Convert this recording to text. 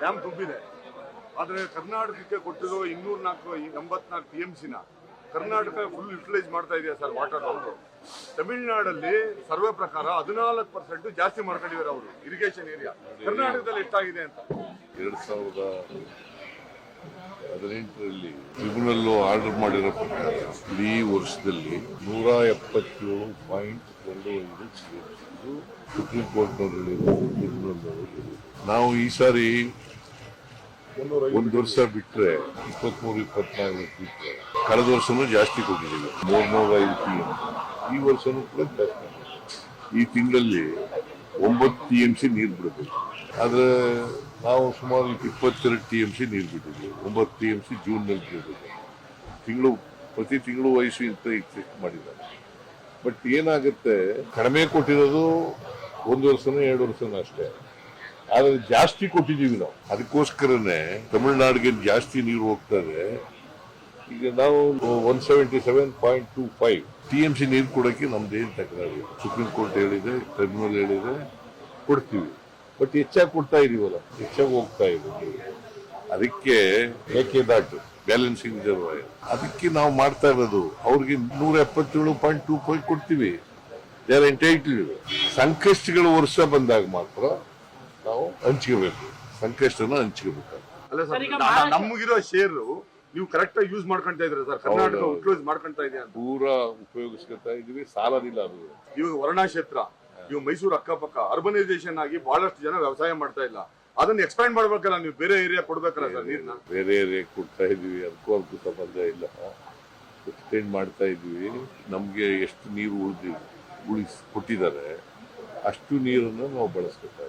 Dam ತುಂಬಿದೆ ಆದರೆ ಕರ್ನಾಟಕಕ್ಕೆ ಕೊಟ್ಟಿರೋ ಇನ್ನೂರ ನಾಲ್ಕು ಎಂಬತ್ನಾಲ್ಕು ಟಿ ಎಂ ಸಿನ ಕರ್ನಾಟಕ ಫುಲ್ ಯುಟಿಲೈಸ್ ಮಾಡ್ತಾ ಇದೆಯಾ ಸರ್ ವಾಟರ್ ಅವರು ತಮಿಳುನಾಡಲ್ಲಿ ಸರ್ವೆ ಪ್ರಕಾರ ಹದಿನಾಲ್ಕು ಪರ್ಸೆಂಟ್ ಜಾಸ್ತಿ ಮಾಡ್ಕೊಂಡಿದ್ದಾರೆ ಅವರು ಇರಿಗೇಷನ್ ಏರಿಯಾ ಕರ್ನಾಟಕದಲ್ಲಿ ಎಷ್ಟಾಗಿದೆ ಅಂತ? ಎರಡು ಸಾವಿರದ ಹದಿನೆಂಟರಲ್ಲಿ ಟ್ರಿಬ್ಯುನಲ್ ಆರ್ಡರ್ ಮಾಡಿರೋ ಪ್ರಕಾರ ಈ ವರ್ಷದಲ್ಲಿ ನೂರ ಎಪ್ಪತ್ತೇಳು ಪಾಯಿಂಟ್ ಎರಡು ಐದು ಸುಪ್ರೀಂ ಕೋರ್ಟ್ನಲ್ಲಿ ಟ್ರಿಬ್ಯುನಲ್ ನಾವು ಈ ಸಾರಿ ಒಂದು ವರ್ಷ ಬಿಟ್ರೆ ಇಪ್ಪತ್ಮೂರು, ಇಪ್ಪತ್ನಾಲ್ಕು ಬಿಟ್ರೆ ಕಳೆದ ವರ್ಷನೂ ಜಾಸ್ತಿ ಕೊಟ್ಟಿದ್ದೀವಿ. ಮೂರ್ನೂರ ಐದು ಟಿ ಎಂ ಈ ವರ್ಷನೂ ಕೂಡ ಜಾಸ್ತಿ. ಈ ತಿಂಗಳಲ್ಲಿ ಒಂಬತ್ತು ಟಿ ಎಂ ಸಿ ನೀರು ಬಿಡಬೇಕು. ಆದ್ರೆ ನಾವು ಸುಮಾರು ಇಪ್ಪತ್ತೆರಡು ಟಿ ಎಂ ಸಿ ನೀರು ಬಿಟ್ಟಿದ್ವಿ ಒಂಬತ್ತು ಟಿ ಎಂ ಸಿ ಜೂನ್ನಲ್ಲಿ ಬಿಡಬೇಕು. ತಿಂಗಳು, ಪ್ರತಿ ತಿಂಗಳು ವಯಸ್ಸು ಎಕ್ಸೆಪ್ಟ್ ಮಾಡಿದ್ದಾರೆ. ಬಟ್ ಏನಾಗುತ್ತೆ, ಕಡಿಮೆ ಕೊಟ್ಟಿರೋದು ಒಂದು ವರ್ಷನೂ ಎರಡು ವರ್ಷನೂ ಅಷ್ಟೇ. ಆದ್ರೆ ಜಾಸ್ತಿ ಕೊಟ್ಟಿದ್ದೀವಿ ನಾವು. ಅದಕ್ಕೋಸ್ಕರನೇ ತಮಿಳುನಾಡಿಗೆ ಜಾಸ್ತಿ ನೀರು ಹೋಗ್ತದೆ. ಈಗ ನಾವು one seventy seven point two five T C ನೀರು ಕೊಡೋಕ್ಕೆ ನಮ್ದೇನು ತಕರಾರು? ಸುಪ್ರೀಂ ಕೋರ್ಟ್ ಹೇಳಿದೆ ಟ್ರಿಬ್ಯುನಲ್ ಹೇಳಿದೆ, ಕೊಡ್ತೀವಿ. ಬಟ್ ಹೆಚ್ಚಾಗಿ ಕೊಡ್ತಾ ಇದೀವಲ್ಲ, ಹೆಚ್ಚಾಗಿ ಹೋಗ್ತಾ ಇದೆ ಅದಕ್ಕೆ ಏಕೆ ದಾಟು ಬ್ಯಾಲೆನ್ಸಿಂಗ್ ರಿಸರ್ವಾಯರ್ ಅದಕ್ಕೆ ನಾವು ಮಾಡ್ತಾ ಇರೋದು, ಅವ್ರಿಗೆ ನೂರ ಎಪ್ಪತ್ತೇಳು ಪಾಯಿಂಟ್ ಟೂ ಫೈವ್ ಕೊಡ್ತೀವಿ. ದೇ ಆರ್ ಎಂಟೈಟಲ್ಡ್ ಸಂಕಷ್ಟಗಳು ವರ್ಷ ಬಂದಾಗ ಮಾತ್ರ ನಾವು ಹಂಚ್ಕೋಬೇಕು. ಸಂಕಷ್ಟನ ಹಂಚ್ಕೋಬೇಕು ಅಲ್ಲ ಸರ್ ನಾ- ನಮಗಿರೋ ಶೇರು ನೀವು ಕರೆಕ್ಟ್ ಆಗಿ ಯೂಸ್ ಮಾಡ್ಕೊಂತ ಇದ್ರೆ ಸರ್? ಕರ್ನಾಟಕ ಹೌದು. ಯುಟಿಲೈಸ್ ಮಾಡ್ಕೊಂತ ಇದೆ ಅಂತ? ಪೂರಾ ಉಪಯೋಗಿಸ್ಕೊತಾ ಇದೀವಿ ಸಾಲದಿಲ್ಲ ಅದು. ಇವಾಗ ವರ್ಣಾ ಕ್ಷೇತ್ರ ಇವಾಗ ಮೈಸೂರು ಅಕ್ಕಪಕ್ಕ ಅರ್ಬನೈಸೇಷನ್ ಆಗಿ ಬಹಳಷ್ಟು ಜನ ವ್ಯವಸಾಯ ಮಾಡ್ತಾ ಇಲ್ಲ. ಅದನ್ನ ಎಕ್ಸ್ಪ್ಯಾಂಡ್ ಮಾಡ್ಬೇಕಲ್ಲ ನೀವು ಬೇರೆ ಏರಿಯಾ ಕೊಡ್ಬೇಕಲ್ಲ ಸರ್ ನೀರ್ನ? ಬೇರೆ ಏರಿಯಾ ಕೊಡ್ತಾ ಇದೀವಿ. ಅದಕ್ಕೂ ಅದಕ್ಕೂ ಸಂಬಂಧ ಇಲ್ಲ. ಎಕ್ಸ್ಟೆಂಡ್ ಮಾಡ್ತಾ ಇದೀವಿ. ನಮ್ಗೆ ಎಷ್ಟು ನೀರು ಉಳಿದಿ ಉಳಿಸ್ ಕೊಟ್ಟಿದ್ದಾರೆ ಅಷ್ಟು ನೀರನ್ನು ನಾವು ಬಳಸ್ಕೊತಾ